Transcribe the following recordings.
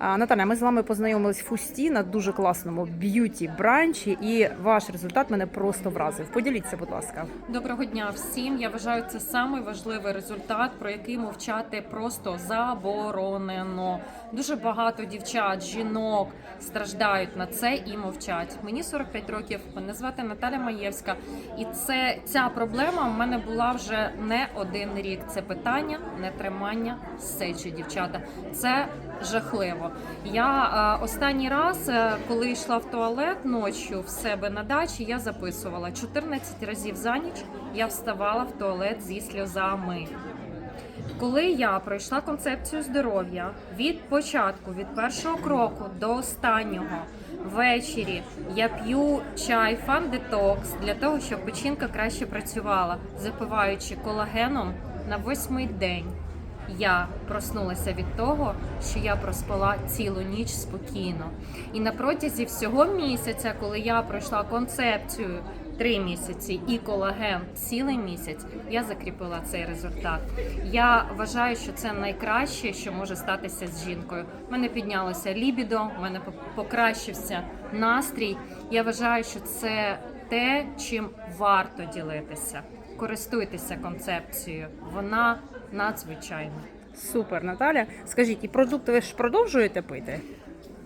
Наталя, ми з вами познайомились в Фусті на дуже класному б'юті бранчі, і ваш результат мене просто вразив. Поділіться, будь ласка. Доброго дня всім. Я вважаю, це самий важливий результат, про який мовчати просто заборонено. Дуже багато дівчат, жінок страждають на це і мовчать. Мені 45 років. Мене звати Наталя Маєвська, і це ця проблема в мене була вже не один рік. Це питання нетримання сечі, дівчата. Це жахливо. Я е, останній раз, е, коли йшла в туалет ночі в себе на дачі, я записувала 14 разів за ніч. Я вставала в туалет зі сльозами. Коли я пройшла концепцію здоров'я від початку, від першого кроку до останнього ввечері я п'ю чай фан детокс для того, щоб печінка краще працювала, запиваючи колагеном на восьмий день. Я проснулася від того, що я проспала цілу ніч спокійно. І на протязі всього місяця, коли я пройшла концепцію три місяці і колаген цілий місяць, я закріпила цей результат. Я вважаю, що це найкраще, що може статися з жінкою. У мене піднялося лібідо, у мене по- покращився настрій. Я вважаю, що це те, чим варто ділитися. Користуйтеся концепцією, вона надзвичайна. Супер, Наталя. Скажіть, і продукти ви ж продовжуєте пити?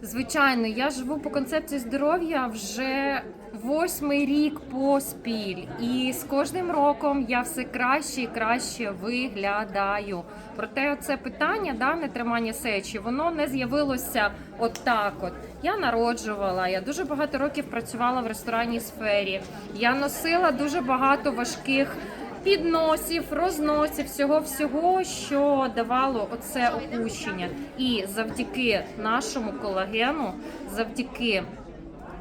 Звичайно, я живу по концепції здоров'я вже восьмий рік поспіль, і з кожним роком я все краще і краще виглядаю. Проте це питання да, нетримання сечі, воно не з'явилося от так. От я народжувала, я дуже багато років працювала в ресторанній сфері. Я носила дуже багато важких. Підносів, розносів, всього всього, що давало оце опущення. І завдяки нашому колагену, завдяки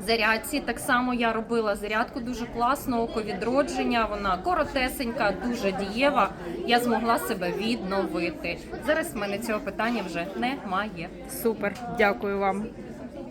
зарядці, так само я робила зарядку дуже класну, око відродження. Вона коротесенька, дуже дієва. Я змогла себе відновити. Зараз в мене цього питання вже немає. Супер, дякую вам.